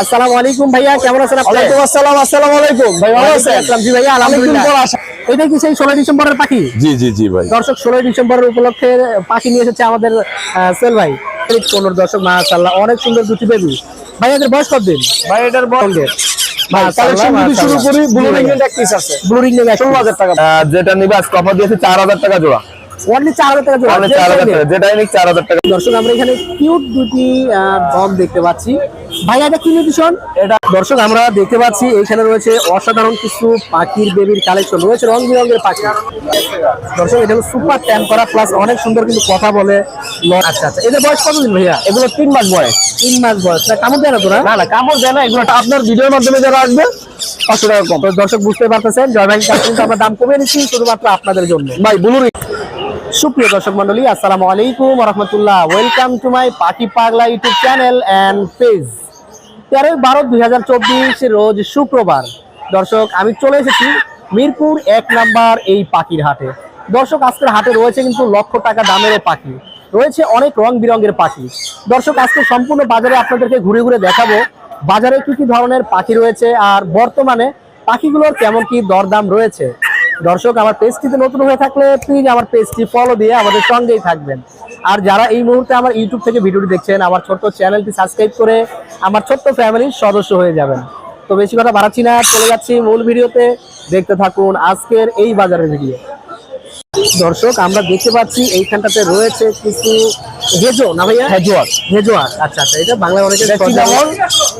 আসসালামু আলাইকুম ভাইয়া কেমন আছেন আপনি? ওয়ালাইকুম আসসালাম আসসালামু আলাইকুম। ভাই ভালো আছেন? আসসালাম জি ভাইয়া আলহামদুলিল্লাহ। এটা কি সেই ষোলোই ডিসেম্বরের পাখি? জি জি জি ভাই। দর্শক ষোলোই ডিসেম্বরের উপলক্ষে পাখি নিয়ে এসেছে আমাদের সেল ভাই। কোনোর দর্শক মাশাআল্লাহ অনেক সুন্দর দুটি বেবি ভাই এদের বয়স কত দিন ভাই এটার সঙ্গের কালেকশন যদি শুরু করি ব্লু রিংয়ের এক ব্লু রিং নেবে ষোলো হাজার টাকা। আহ, যেটা নিবে আজকে অফার দিয়েছে চার হাজার টাকা জোড়া। অনলি চার হাজার টাকা জোড়া। যেটাই নিক চার হাজার টাকা। দর্শক আমরা এখানে কিউট দুটি ডগ দেখতে পাচ্ছি। ভাই এটা কি নিউট্রিশন এটা দর্শক আমরা দেখতে পাচ্ছি এখানে রয়েছে অসাধারণ কিছু পাখির বেবির কালেকশন রয়েছে রং বেরঙের পাখি। দর্শক এটা সুপার ট্যাম্প করা প্লাস অনেক সুন্দর কিন্তু কথা বলে। আচ্ছা আচ্ছা এদের বয়স কতদিন ভাইয়া? এগুলো তিন মাস বয়স। তিন মাস বয়স। না কামড় দেয় না তোরা? না না কামড় দেয় না এগুলো আপনার ভিডিওর মাধ্যমে যারা আসবে পাঁচশো টাকা কম। দর্শক বুঝতে পারতেছেন জয় ভাই কিন্তু আমরা দাম কমিয়ে নিচ্ছি শুধুমাত্র আপনাদের জন্য। ভাই ব্লু রিং সুপ্রিয় দর্শক মন্ডলী আসসালামু আলাইকুম রহমতুল্লাহ। ওয়েলকাম টু মাই পাখি পাগলা ইউটিউব চ্যানেল অ্যান্ড পেজ তেরোই বারো দুই হাজার চব্বিশ রোজ শুক্রবার। দর্শক, আমি চলে এসেছি মিরপুর এক নাম্বার এই পাখির হাটে। দর্শক, আজকের হাটে রয়েছে কিন্তু লক্ষ টাকা দামেরও পাখি। রয়েছে অনেক রং বিরঙের পাখি। দর্শক, আজকে সম্পূর্ণ বাজারে আপনাদেরকে ঘুরে ঘুরে দেখাবো, বাজারে কি কি ধরনের পাখি রয়েছে আর বর্তমানে পাখিগুলোর কেমন কি দরদাম রয়েছে। দর্শক, আমার পেজটিতে নতুন হয়ে থাকলে প্লিজ আমার পেজটি ফলো দিয়ে আমাদের সঙ্গেই থাকবেন। আর যারা এই মুহূর্তে আমার ইউটিউব থেকে ভিডিওটি দেখছেন, আমার ছোট্ট চ্যানেলটি সাবস্ক্রাইব করে আমার ছোট্ট ফ্যামিলির সদস্য হয়ে যাবেন। তো বেশি কথা বাড়াচ্ছি না, চলে যাচ্ছি মূল ভিডিওতে। দেখতে থাকুন আজকের এই বাজারের ভিডিও দর্শক আমরা দেখতে পাচ্ছি এইখানটাতে রয়েছে কিছু হেজো না ভাইয়া? হেজওয়ার হেজোয়ার আচ্ছা আচ্ছা এটা বাংলা অনেকে এটা চিনামন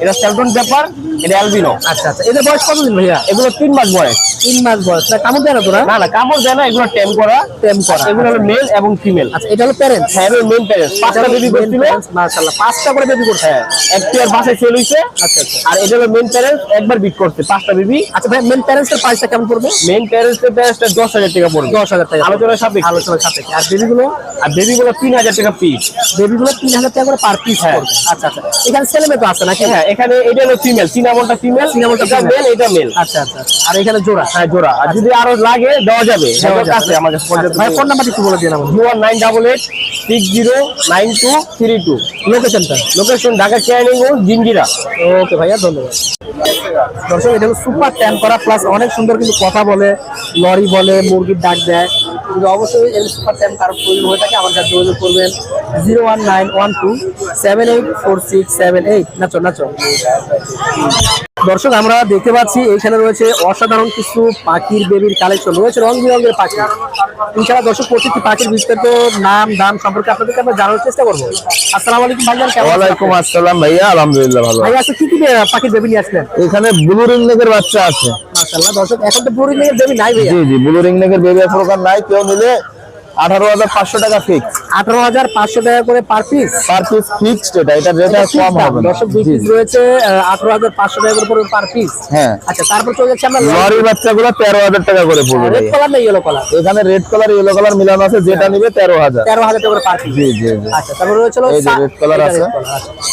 এটা স্যালটন পেপার এটা অ্যালবিনো। আচ্ছা আচ্ছা এদের বয়স কতদিন ভাইয়া? এগুলো তিন মাস বয়স। তিন মাস বয়স। না কামড় দেয় না তোরা? না না কামড় দেয় না এগুলো টেম করা। টেম করা এগুলো হলো মেল এবং ফিমেল আচ্ছা এটা হলো প্যারেন্টস হ্যাঁ এগুলো মেল প্যারেন্টস পাঁচটা বেবি করছিল? মাশাআল্লাহ পাঁচটা করে বেবি করছে। হ্যাঁ একটি আর বাসায় সেল হইছে। আচ্ছা আচ্ছা। আর এটা হলো মেন প্যারেন্টস একবার বিট করছে পাঁচটা বেবি আচ্ছা ভাই মেন প্যারেন্টস এর প্রাইসটা কেমন পড়বে? মেন প্যারেন্টস এর প্যারেন্টসটা দশ হাজার টাকা পড়বে। দশ হাজার টাকা। আলোচনার সাপেক্ষে। আলোচনার সাপেক্ষে। আর বেবিগুলো আর বেবিগুলো তিন হাজার টাকা পিস বেবিগুলো তিন হাজার টাকা করে পার পিস হ্যাঁ। আচ্ছা আচ্ছা। এখানে ছেলে মেয়ে তো আছে নাকি? হ্যাঁ এখানে এটা হলো ফিমেল সিনামনটা ফিমেল সিনামনটা মেল এটা মেল আচ্ছা আচ্ছা আর এখানে জোড়া? হ্যাঁ জোড়া। আর যদি আরও লাগে দেওয়া যাবে। দেওয়া দেওয়া আছে আমার কাছে ভাই ফোন নাম্বারটি একটু বলে দিন আমাদের zero nine double eight six zero nine two three two. লোকেশনটা লোকেশন ঢাকা কেয়ারিং জিঞ্জিরা ওকে ভাইয়া ধন্যবাদ। দর্শক এটা সুপার ট্যান করা প্লাস অনেক সুন্দর কিন্তু কথা বলে লরি বলে মুরগির ডাক দেয়। অবশ্যই এই সুপার ট্যান কারও প্রয়োজন হয়ে থাকে আমার কাছে যোগাযোগ করবেন zero one nine one two seven eight four six seven eight নাচো নাচো। দর্শক আমরা দেখতে পাচ্ছি এখানে রয়েছে অসাধারণ কিছু পাখির বেবির কালেকশন রয়েছে রং বিরঙের পাখি। ইনশাআল্লাহ দর্শক প্রত্যেকটি পাখির বিস্তারিত নাম দাম সম্পর্কে আপনাদেরকে আমরা জানার চেষ্টা করব। আসসালামু আলাইকুম ভাইজান কেমন ওয়ালাইকুম? আসসালাম ভাইয়া আলহামদুলিল্লাহ ভালো ভাই আজকে কি কি পাখির বেবি নিয়ে আসলেন? এখানে ব্লু রিং নেকের বাচ্চা আছে। মাশাআল্লাহ। দর্শক, এখন তো ব্লু রিং বেবি নাই ভাইয়া। জি জি ব্লু রিং ওখানে নাই, কেউ নিলে আঠারো হাজার পাঁচশো টাকা ফিক্স আঠারো হাজার পাঁচশো টাকা করে per piece per piece fixed এটা এটা রেট কম হবে দর্শক দুই পিস রয়েছে আঠারো হাজার পাঁচশো টাকা করে পার পিস হ্যাঁ। আচ্ছা তারপর চলে যাচ্ছে আমরা লরির বাচ্চাগুলো তেরো হাজার টাকা করে পড়বে রেড কালার না ইয়েলো কালার এখানে রেড কালার ইয়েলো কালার মিলানো আছে যেটা নিবে তেরো হাজার। তেরো হাজার টাকা করে পার পিস জি জি জি। আচ্ছা তারপর রয়েছে এই যে সা- red আছে। red color, আচ্ছা।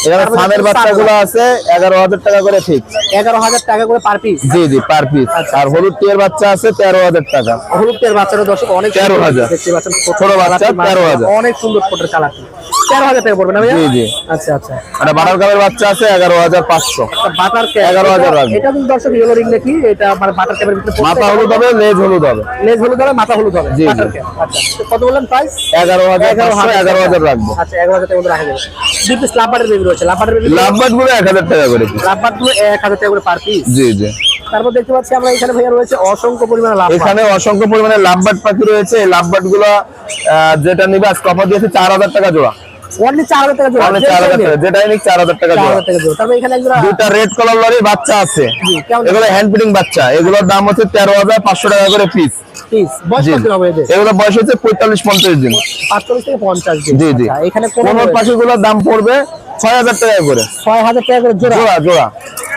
এখানে ফানের বাচ্চাগুলো আছে এগারো হাজার টাকা করে ফিক্স এগারো হাজার টাকা করে পার পিস জি জি পার পিস আচ্ছা, আর হলুদ টিয়ের বাচ্চা আছে তেরো হাজার টাকা। হলুদ টের বাচ্চারা দর্শক অনেক তেরো হাজার। ছোট বাচ্চা, তেরো হাজার। অনেক সুন্দর ফটোর কালার। তেরো হাজার টাকা পড়বে না জি, জি। আচ্ছা আচ্ছা। বাটার কাপের বাচ্চা আছে এগারো হাজার পাঁচশো। বাটার ক্যাপ এগারো হাজার এটা কিন্তু দর্শক ইয়েলো রিং নাকি এটা মানে বাটার ক্যাপের ভিতরে মাথা হলুদ হবে লেজ হলুদ হবে। লেজ হলুদ হবে মাথা হলুদ হবে। বাটার ক্যাপ আচ্ছা কত বললেন প্রাইস এগারো হাজার এগারো হাজার রাখব। আচ্ছা এগারো হাজার টাকা রাখা যাবে। দুই পিস লাভবাটের বেবি রয়েছে। লাভবাটের বেবি লাভবাটগুলো এক হাজার টাকা করে। লাভবাটগুলো এক হাজার টাকা করে পার পিস জি জি। তারপর দেখতে পাচ্ছি আমরা এখানে ভাইয়া রয়েছে অসংখ্য পরিমাণে লাভ এখানে অসংখ্য পরিমাণে লাভবাট পাখি রয়েছে। এই লাভবাটগুলো যেটা নিবে আজকে অফার দিয়েছে চার হাজার টাকা জোড়া। অনলি চার হাজার টাকা জোড়া চার হাজার টাকা নিক টাকা জোড়া। হাজার টাকা জোড়া। তারপর এখানে একজন দুইটা রেড কালার লরির বাচ্চা আছে। এগুলো হ্যান্ড বাচ্চা। এগুলোর দাম হচ্ছে তেরো হাজার পাঁচশো টাকা করে পিস পিস বয়স কত হবে এদের? এগুলো বয়স হচ্ছে পঁয়তাল্লিশ পঞ্চাশ দিন। পাঁচচল্লিশ থেকে পঞ্চাশ দিন। জি, জি। আচ্ছা, এখানে কোন পাখিগুলোর দাম পড়বে ছয় হাজার টাকা করে। ছয় হাজার টাকা করে জোড়া। জোড়া জোড়া।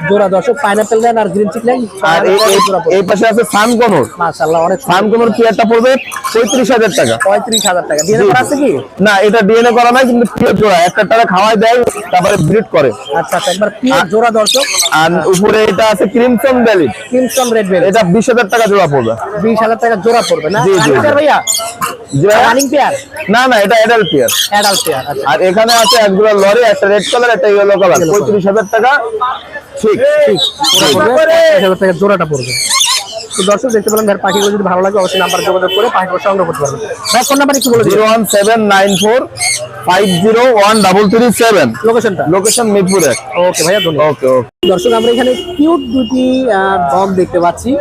জোড়া দর্শক পাইনাপেল নেন আর গ্রিন চিক নেন আর এই- পাশে আছে সান কনর মাশাআল্লাহ অনেক সান কনর পেয়ারটা পড়বে পঁয়ত্রিশ হাজার টাকা। পঁয়ত্রিশ হাজার টাকা। দিয়ে করা আছে কি? না এটা ডিএনএ করা নাই কিন্তু পিওর জোড়া। একটা টাকা খাওয়াই দেয় তারপরে ব্রিড করে। আচ্ছা আচ্ছা একবার পিওর জোড়া দর্শক। আর উপরে এটা আছে crimson valley crimson red bell এটা বিশ হাজার টাকা জোড়া পড়বে। বিশ হাজার টাকা জোড়া পড়বে না? ভাইয়া? রানিং পেয়ার না না এটা অ্যাডাল্ট পেয়ার অ্যাডাল্ট পেয়ার আচ্ছা। আর এখানে আছে একগুলো লরি একটা রেড কালার একটা ইয়েলো কালার Yellow পঁয়ত্রিশ হাজার টাকা ঠিক ঠিক টাকা জোড়াটা পড়বে। তো দর্শক দেখতে পেলাম পাখিগুলো যদি ভালো লাগে অবশ্যই নাম্বার যোগাযোগ করে পাখিগুলো সংগ্রহ করতে পারবেন। ভাই ফোন নাম্বার একটু বলে দিন। Zero one seven nine four five zero one double three seven লোকেশনটা লোকেশন মিরপুর। এক ওকে ভাইয়া ধন্যবাদ। ওকে ওকে দর্শক আমরা এখানে কিউট দুটি ডগ দেখতে পাচ্ছি।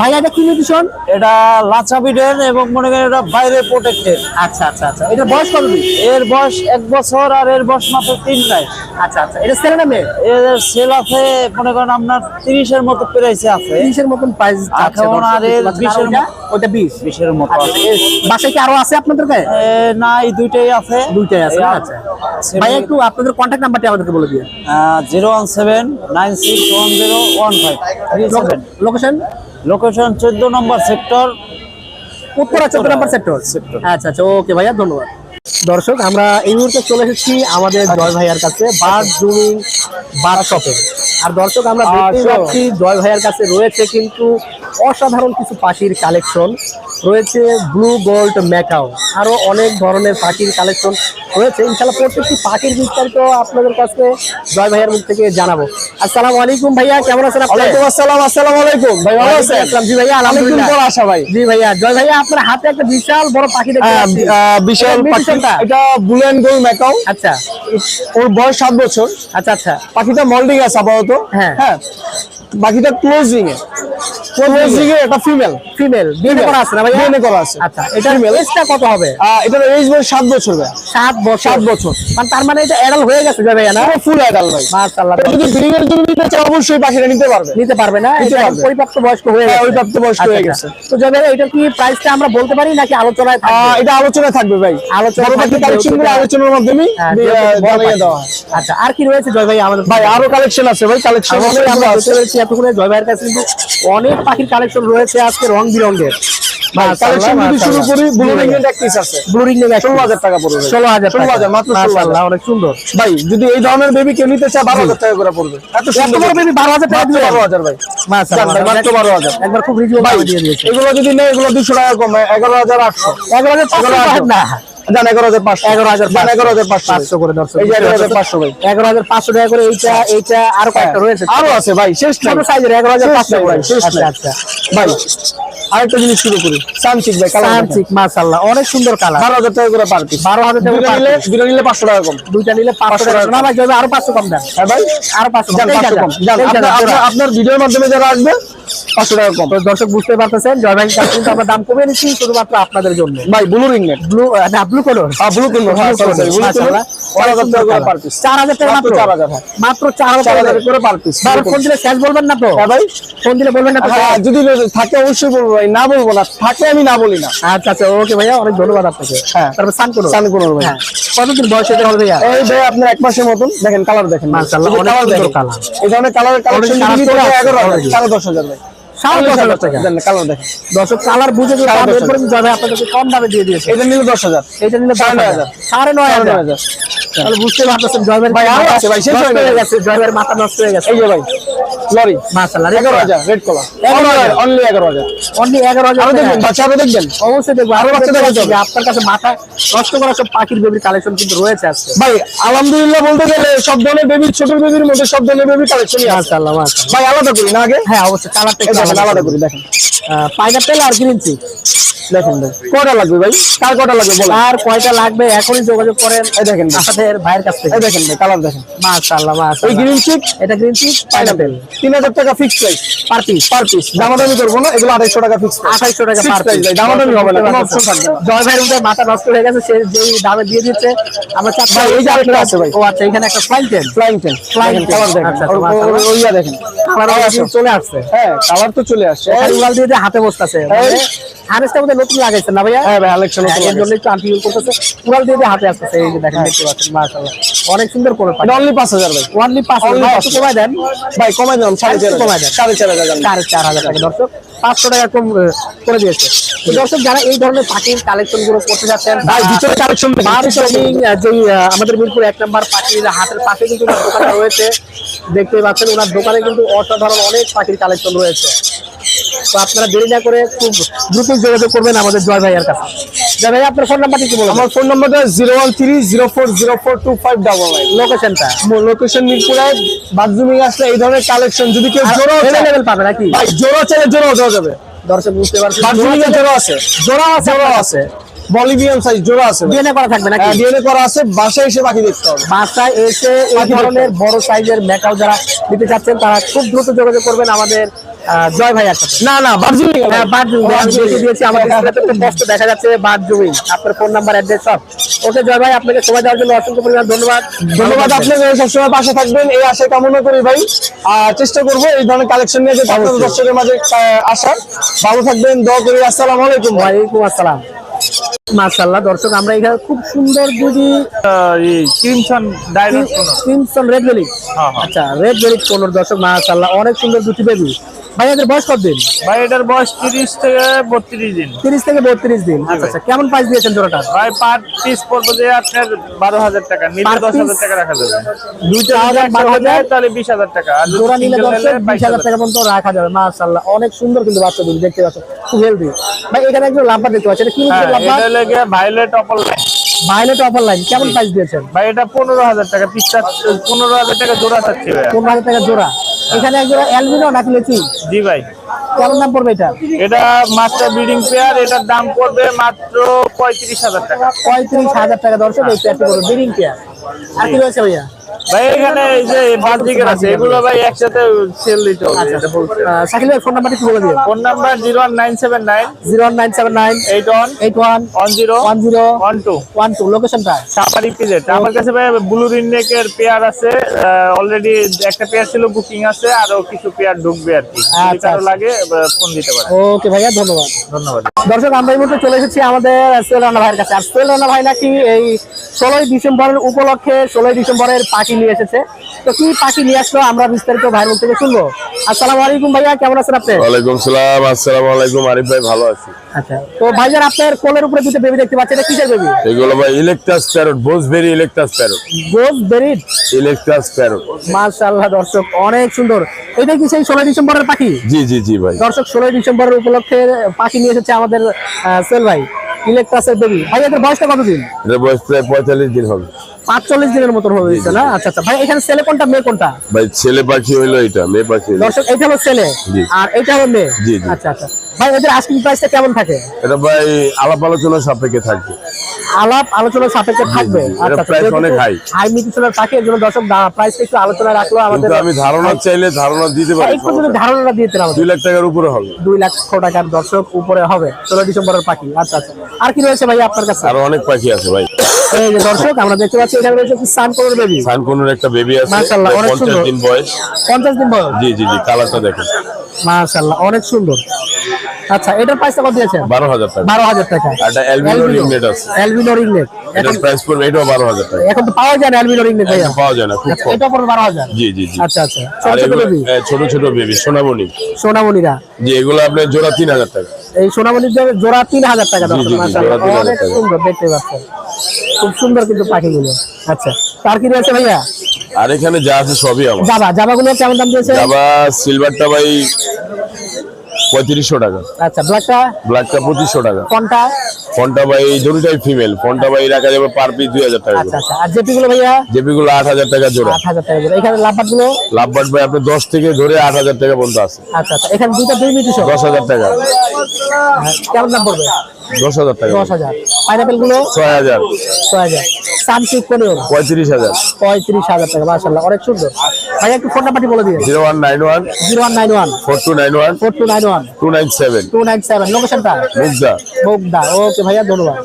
ভাইয়া এটা কি নিউট্রিশন এটা এবং মনে করেন এটা বাইরে প্রোটেক্টেড আচ্ছা আচ্ছা আচ্ছা। এটা বয়স কত এর বয়স এক বছর আর এর বয়স মাত্র তিন মাস। আচ্ছা আচ্ছা। এটা ছেলে না মেয়ে? এর সেল আছে মনে করেন আপনার তিরিশের মতো প্রাইসে আছে। তিরিশের মতন প্রাইস এখন আর এর বিশের ওটা বিশ। বিশের মতো আছে। বাসায় কি আরও আছে আপনাদের কাছে না এই দুইটাই আছে। দুইটাই আছে আচ্ছা। ভাই একটু আপনাদের কন্ট্যাক্ট নাম্বারটা আমাদেরকে বলে দিয়ে zero one seven nine six one zero one five location location চোদ্দ নম্বর সেক্টর উত্তরা চোদ্দ নম্বর সেক্টর আচ্ছা আচ্ছা ওকে ভাইয়া ধন্যবাদ। দর্শক আমরা এই মুহূর্তে চলে এসেছি আমাদের জয় ভাইয়ার কাছে বার জুমিং বার্ড শপে আর দর্শক আমরা দেখতে পাচ্ছি জয় ভাইয়ার কাছে রয়েছে কিন্তু অসাধারণ কিছু পাখির কালেকশন রয়েছে ব্লু গোল্ড ম্যাকাও আরও অনেক ধরনের পাখির কালেকশন রয়েছে। ইনশাল্লাহ প্রত্যেকটি পাখির বিস্তারিত আপনাদের কাছে জয় ভাইয়ার মুখ থেকে জানাব। আসসালামু আলাইকুম ভাইয়া কেমন আছেন আপনি ওয়ালাইকুম আসসালাম আসসালামু আলাইকুম। ভাই ভালো আছেন? আসসালাম। জি ভাইয়া আলহামদুলিল্লাহ। পর আসা ভাই জি ভাইয়া জয় ভাইয়া। আপনার হাতে একটা বিশাল বড় পাখি দেখতে পাচ্ছি। বিশাল এটা পাখি। মিউটেশনটা? এটা ব্লু এন্ড গোল্ড ম্যাকাও আচ্ছা। ওর বয়স সাত বছর। আচ্ছা আচ্ছা। পাখিটা মল্ডিং আছে আপাতত। হ্যাঁ। হ্যাঁ। পাখিটা ক্লোজিং এ। ক্লোজিং এ এটা ফিমেল ফিমেল করা আছে না বিয়ে করা আছে। আচ্ছা এটার এজটা কত হবে? এটার এজ বয়স সাত বছর ভাই সাত বছর। সাত বছর। মানে তার মানে এটা এডাল হয়ে গেছে ভাইয়া না? ফুল অ্যাডাল ভাই। মাশাআল্লাহ। যদি ব্রিডিং এর জন্য নিতে চায় অবশ্যই পাখিটা নিতে পারবে। নিতে পারবে না? এটা এখন পরিপ্রাপ্ত বয়স্ক হয়ে গেছে। আচ্ছা, গেছে। আচ্ছা। তো জয় ভাইয়া কি প্রাইসটা আমরা বলতে পারি নাকি আলোচনায় থাকবে? এটা আলোচনায় থাকবে ভাই। আলোচনা কালেকশন আলোচনার মাধ্যমে হ্যাঁ, জানিয়ে দেওয়া আচ্ছা আর কি রয়েছে জয় ভাই আমাদের ভাই আরও কালেকশন আছে ভাই কালেকশন আমরা বুঝতে পেরেছি এতক্ষণে জয় ভাইয়ের কাছে কিন্তু অনেক পাখির কালেকশন রয়েছে আজকে রং বিরঙের কালেকশন যদি শুরু করি। ব্লু রিংয়ের এক পিস আছে। ব্লু রিং নেবে ষোলো টাকা পড়বে। ষোলো হাজার মাত্র ষোলো হাজার। মাশাআল্লাহ, অনেক সুন্দর। ভাই যদি এই ধরনের বেবি কেউ নিতে চায় বারো হাজার টাকা করে পড়বে। এত সুন্দর বড় 12,000 টাকা মাত্র দিবেন? বারো হাজার ভাই। মাশাআল্লাহ, মাত্র বারো হাজার। একবার খুব রিজনেবল দিয়ে দিয়েছে। এগুলো যদি নেই এগুলো দুশো টাকা কমে। এগারো হাজার আটশো। এগারো হাজার পাঁচশো এগারো হাজার না। জান এগারো হাজার পাঁচশো। এগারো হাজার এগারো হাজার পাঁচশো। পাঁচশো করে দর্শক এই এগারো হাজার পাঁচশো ভাই। এগারো হাজার পাঁচশো টাকা করে এইটা এইটা আরও কয়েকটা রয়েছে। আরও আছে ভাই শেষ সাইজের এগারো হাজার পাঁচশো ভাই, শেষ আচ্ছা আচ্ছা। ভাই আরেকটা জিনিস শুরু করি। সানচিক ভাই কালার সানচিক মাশাআল্লাহ অনেক সুন্দর কালার। বারো হাজার টাকা করে পার পিস বারো হাজার টাকা নিলে দুটো নিলে পাঁচশো টাকা কম। দুইটা নিলে পাঁচশো টাকা। না ভাই আরও পাঁচশো কম দেন। হ্যাঁ ভাই? আরও কম। আপনার ভিডিওর মাধ্যমে যারা আসবে পাঁচশো টাকা কম। দর্শক বুঝতে পারতেছেন জয় ভাই কিন্তু আমরা দাম কমিয়ে নিচ্ছি শুধুমাত্র আপনাদের জন্য। ভাই ব্লু রিংনেট ব্লু না ব্লু কালার ব্লু কিনো চার হাজার টাকা করে পার পিস চার হাজার টাকা মাত্র মাত্র। চার হাজার মাত্র চার চার হাজার হাজার করে পার পিস ফোন দিলে শেষ বলবেন না তো? ভাই। ফোন দিলে বলবেন না যদি থাকে অবশ্যই বলব ভাই না বলব না থাকে আমি না বলি না। আচ্ছা আচ্ছা ওকে ভাইয়া অনেক ধন্যবাদ আপনাকে। হ্যাঁ। তারপর সান করুন। সান করুন ভাই। হ্যাঁ। কতদিন বয়স হতে হবে ভাইয়া? এই ভাই আপনার এক মাসের মতন। দেখেন কালার দেখেন মাশাআল্লাহ, এই অনেক দেখেন। colour। এই ধরনের কালারের কালেকশন ভাই। সাড়ে দশ হাজার টাকা কালার দেখেন দর্শক কালার বুঝে যদি দাম দশ এরপরে জয় ভাই আপনাদেরকে কম দামে দিয়ে দিয়েছে। এটা নিলে দশ হাজার। এটা নিলে সাড়ে নয় হাজার। হাজার। সাড়ে নয় হাজার। হাজার। তাহলে বুঝতে পারতেছেন জয় ভাই, আরও আছে ভাই, শেষ হয়ে হয়ে গেছে। গেছে মাথা নষ্ট হয়ে গেছে। এই যে ভাই লরি। মাশাআল্লাহ এগারো হাজার রেড কলার এগারো হাজার। অনলি এগারো হাজার। অনলি এগারো হাজার আরও দেখবেন বাচ্চা আরও দেখবেন। অবশ্যই দেখব। আরও আরও বাচ্চা বাচ্চা দেখাতে দেখাতে আপনার কাছে মাথা নষ্ট করা সব পাখির বেবির কালেকশন কিন্তু রয়েছে আজকে। ভাই আলহামদুলিল্লাহ বলতে গেলে সব ধরনের বেবি ছোট বেবির মধ্যে সব ধরনের বেবি কালেকশনই আছে। মাশাআল্লাহ মাশাআল্লাহ। ভাই আলাদা করি না আগে? হ্যাঁ অবশ্যই কালারটা আলাদা করে দেখেন। পাইনাপেল আর গ্রিন চিক দেখেন ভাই। কয়টা লাগবে ভাই? কার কয়টা লাগবে বলেন। আর কয়টা লাগবে এখনই যোগাযোগ করেন এই দেখেন ভাই। ভাইয়ের কাছ থেকে। এই দেখেন ভাই কালার দেখেন। মাশাআল্লাহ এই গ্রিন চিক এটা গ্রিন চিক পাইনাপেল তিন হাজার টাকা fix price per piece per piece দামাদামি করব না এগুলো টাকা ফিক্স টাকা Fixed পার price ভাই, দামাদামি হবে না, কোনো option থাকবে জয় ভাইয়ের মধ্যে মাথা নষ্ট হয়ে গেছে সে যেই দামে দিয়ে দিচ্ছে আমরা চাচ্ছি ভাই, এই যে আরেকটা আছে ভাই। ও আচ্ছা এখানে একটা flying ten flying ten flying colour দেখেন। ওইয়া কালার চলে আসছে। হ্যাঁ কালার তো চলে আসছে। উড়াল দিয়ে দিয়ে হাতে বসতেছে মধ্যে নতুন লাগাইছে না ভাইয়া? হ্যাঁ ভাই আলেকশন হ্যাঁ, এর জন্য একটু আন্টি ইউজ করতেছে। উড়াল দিয়ে হাতে আসতেছে এই যে দেখেন দেখতে পাচ্ছেন মাশাআল্লাহ। অনেক সুন্দর করে এটা অনলি পাঁচ হাজার ভাই। ওয়ানলি পাঁচ Only ভাই পাঁচ কমায় দেন। ভাই কমাই কমাই দেন। সাড়ে চার হাজার জানলাম। সাড়ে চার হাজার টাকা দর্শক। পাঁচশো টাকা কম করে দিয়েছে। দর্শক যারা এই ধরনের পাখির কালেকশনগুলো করতে যাচ্ছেন ভাই ভিতরে কালেকশন যেই আমাদের মিরপুর এক নম্বর পাখির হাতের পাশে কিন্তু দোকানটা রয়েছে। দেখতে পাচ্ছেন ওনার দোকানে কিন্তু অসাধারণ অনেক পাখির কালেকশন রয়েছে। তো আপনারা দেরি না করে খুব দ্রুত যোগাযোগ করবেন আমাদের জয় ভাইয়ের কাছে। জয় ভাই আপনার ফোন নাম্বারটি কি বলবেন আমার ফোন নাম্বারটা zero one three zero four zero four two five double nine লোকেশনটা লোকেশন মিরপুরে বাথরুমিং আসলে এই ধরনের কালেকশন যদি কেউ জোরো অ্যাভেলেবেল পাবে নাকি? ভাই জোড়া চাইলে জোড়াও দেওয়া যাবে। দর্শক বুঝতে পারছেন। জোরো জোড়া আছে জোরো আছে। জোড়া আছে। বলিভিয়ান সাইজ জোড়া আছে ডিএনএ করা থাকবে নাকি? ডিএনএ করা আছে বাসায় এসে বাকি দেখতে হবে। বাসায় এসে এই ধরনের বড় সাইজের মেকাও যারা নিতে চাচ্ছেন তারা খুব দ্রুত যোগাযোগ করবেন আমাদের জয় ভাইয়ার সাথে। না না হ্যাঁ আমি দিয়েছি আমাদের দেখা যাচ্ছে আপনার ফোন নাম্বার অ্যাড্রেস সব। ওকে জয় ভাই আপনাকে সময় দেওয়ার জন্য অসংখ্য পরিমাণ ধন্যবাদ। ধন্যবাদ আপনাকে সবসময় পাশে থাকবেন এই আশায় কামনা করি ভাই। আর চেষ্টা করব এই ধরনের কালেকশন নিয়ে যে দর্শকের মাঝে আসার। ভালো থাকবেন দোয়া করি। আসসালামু আলাইকুম ভাই। ওয়ালাইকুম আসসালাম। মাশাআল্লাহ দর্শক আমরা এখানে খুব সুন্দর ক্রিমসন ক্রিমসন রেড বেলি আচ্ছা রেড বেলি কোন দর্শক অনেক সুন্দর দুটি বেবি ভাই এদের বয়স কত দিন? ভাই এটার বয়স তিরিশ থেকে বত্রিশ দিন। তিরিশ থেকে বত্রিশ দিন। আচ্ছা আচ্ছা কেমন প্রাইস দিয়েছেন জোড়াটা? ভাই পার পিস পড়বে যে আপনার বারো হাজার টাকা নিলে Per দশ হাজার piece? টাকা রাখা যাবে। দুইটা হাজার বারো একশো হাজার হাজার তাহলে বিশ হাজার টাকা আর যদি জোড়া নিলে single দর্শক বাইশ বিশ হাজার টাকা পর্যন্ত রাখা যাবে মাশাআল্লাহ অনেক সুন্দর কিন্তু বাচ্চা দুটো দেখতে পাচ্ছ খুব হেলদি। ভাই এখানে একজন লাম্বার দেখতে পাচ্ছেন। এটা কি হ্যাঁ লাম্বার? এটা লেগে violet opaline violet opaline কেমন প্রাইস দিয়েছেন? ভাই এটা পনেরো হাজার টাকা পিসটা পনেরো হাজার টাকা জোড়া চাচ্ছি ভাই পনেরো হাজার টাকা জোড়া। এখানে একজন অ্যালবিনো নাকি লেচি? জি ভাই। কেমন দাম পড়বে এটা? এটা মাস্টার ব্রিডিং পেয়ার এটার দাম পড়বে মাত্র পঁয়ত্রিশ হাজার টাকা। পঁয়ত্রিশ হাজার টাকা দর্শক এই পেয়ারটি বিডিং পেয়ার আর কি রয়েছে ভাইয়া? ভাই এখানে এই যে বাজিকের আছে এগুলো ভাই একসাথে সেল দিতে হবে আচ্ছা আহ, শাকিল ভাই ফোন নাম্বারটি কি বলে phone number zero one nine seven nine zero one nine seven nine eight one eight one one zero one zero one two one two লোকেশনটা সাফারি আমার কাছে ভাই ব্লু রিননেকের পেয়ার আছে। অলরেডি একটা পেয়ার ছিল বুকিং আছে আরও কিছু পেয়ার ঢুকবে আর কি। আচ্ছা, আচ্ছা। লাগে ফোন দিতে ওকে ভাইয়া ধন্যবাদ। ধন্যবাদ। দর্শক আমরা এই মুহূর্তে চলে এসেছি আমাদের সোহেল রানা ভাইয়ের কাছে। আর সোহেল রানা ভাই নাকি এই ষোলোই ডিসেম্বরের উপলক্ষে ষোলোই ডিসেম্বরের পাখি নিয়ে এসেছে। তো কি পাখি নিয়ে আসলো আমরা বিস্তারিত ভাইয়ের মুখ থেকে শুনব। আসসালামু আলাইকুম ভাইয়া কেমন আছেন আপনি? ওয়ালাইকুম সালাম আসসালামু আলাইকুম আরিফ ভাই ভালো আছি। আচ্ছা তো ভাইজান আপনার কোলের উপরে দুটো বেবি দেখতে পাচ্ছেন এটা কিসের বেবি এগুলো ভাই ইলেকট্রাস প্যারট বোসবেরি ইলেকট্রাস প্যারট গোস বেরিড ইলেকট্রাস প্যারট মাশাআল্লাহ দর্শক অনেক সুন্দর। এটা কি সেই ষোলোই ডিসেম্বরের পাখি? জি জি জি ভাই। দর্শক ষোলোই ডিসেম্বরের উপলক্ষে পাখি নিয়ে এসেছে আমাদের সোহেল ভাই ইলেকট্রাসের বেবি ভাই এদের বয়সটা কতদিন? এটা বয়স প্রায় পঁয়তাল্লিশ দিন হবে। পাঁচচল্লিশ দিনের মতো হয়েছে না? আচ্ছা আচ্ছা। ভাই এখানে ছেলে কোনটা মেয়ে কোনটা? ভাই ছেলে পাখি হইল এটা মেয়ে পাখি দর্শক এটা হলো ছেলে। আর এটা হলো মেয়ে? জি, জি। আচ্ছা আচ্ছা। ভাই এদের আস্কিং প্রাইসটা কেমন থাকে? এটা ভাই আলাপ আলোচনা সাপেক্ষে থাকবে। আলাপ আলোচনা সাপেক্ষে থাকবে? জি, এটার price অনেক high। হাই মিটিশনের থাকে এর জন্য দর্শক প্রাইসটা একটু আলোচনা রাখল আমাদের। আমি ধারণা চাইলে ধারণা দিতে পারি একটু যদি ধারণাটা দিতেন আমাদের। দুই লাখ টাকার উপরে হবে। দুই লক্ষ টাকার দর্শক উপরে হবে ষোলো ডিসেম্বরের পাখি। আচ্ছা আচ্ছা। আর কি রয়েছে ভাই আপনার কাছে? আরও অনেক পাখি আছে ভাই। এই যে দর্শক আমরা দেখতে পাচ্ছি এখানে রয়েছে কি সান বেবি সানকুনুর একটা বেবি আছে মাশাআল্লাহ, অনেক সুন্দর। দিন বয়স। পঞ্চাশ দিন বয়স? জি জি জি কালারটা দেখেন। মাশাআল্লাহ অনেক সুন্দর। আচ্ছা এটার প্রাইসটা কত দিয়েছেন? বারো হাজার টাকা। বারো হাজার টাকা। রিংনেট আছে। অ্যালবিনো রিংনেট এটার প্রাইস পড়বে এটাও বারো হাজার টাকা। এখন তো পাওয়া যায় না রিংনেট ভাইয়া। পাওয়া যায় না খুব আচ্ছা, কম। এটা পড়বে বারো হাজার। জি জি জি। আচ্ছা আচ্ছা। ছোট ছোট বেবি এ, ছোট ছোট বেবি সোনামণি। সোনামণিরা? জি এগুলো আপনার জোড়া তিন হাজার টাকা। এই সোনামণির জোড়া তিন হাজার টাকা জি, দর্শক মাশাআল্লাহ অনেক সুন্দর দেখতে পাচ্ছেন। খুব সুন্দর কিন্তু পাখিগুলো। আচ্ছা তার কি রয়েছে ভাইয়া? আর এখানে যা আছে সবই আমার। জাবা জাবাগুলো কেমন দাম দিয়েছে? আবার সিলভারটা ভাই পঁয়ত্রিশশো টাকা। আচ্ছা ব্ল্যাকটা? ব্ল্যাকটা পঁচিশশো টাকা। কোনটা ফোনটা ভাই দুটোটাই ফিমেল ফোনটা ভাই রাখা যাবে পার পিস দুই হাজার টাকা আচ্ছা আচ্ছা। আর জেপি গুলো ভাইয়া? জেপি গুলো আট হাজার টাকা জোড়া। আট হাজার টাকা জোড়া। এখানে লাভবাটগুলো? লাভবাট ভাই আপনি দশ থেকে ধরে আট হাজার টাকা পর্যন্ত আছে। আচ্ছা আচ্ছা। এখানে দুইটা দুই মিনিট দশ হাজার টাকা। কেমন দাম পড়বে? দশ হাজার টাকা। দশ হাজার। পাইনাপেলগুলো ছয় হাজার। ছয় হাজার। সানসিক পনেরো। পঁয়ত্রিশ হাজার। পঁয়ত্রিশ হাজার টাকা মাসাল্লাহ অনেক সুন্দর। ভাইয়া একটু ফোন নাম্বারটি বলে দিয়ে zero one nine one. Zero one nine one. Four two nine one. Four two nine one. Two nine seven. Two nine seven. লোকেশনটা? মুগদা। মুগদা। ওকে ভাইয়া ধন্যবাদ।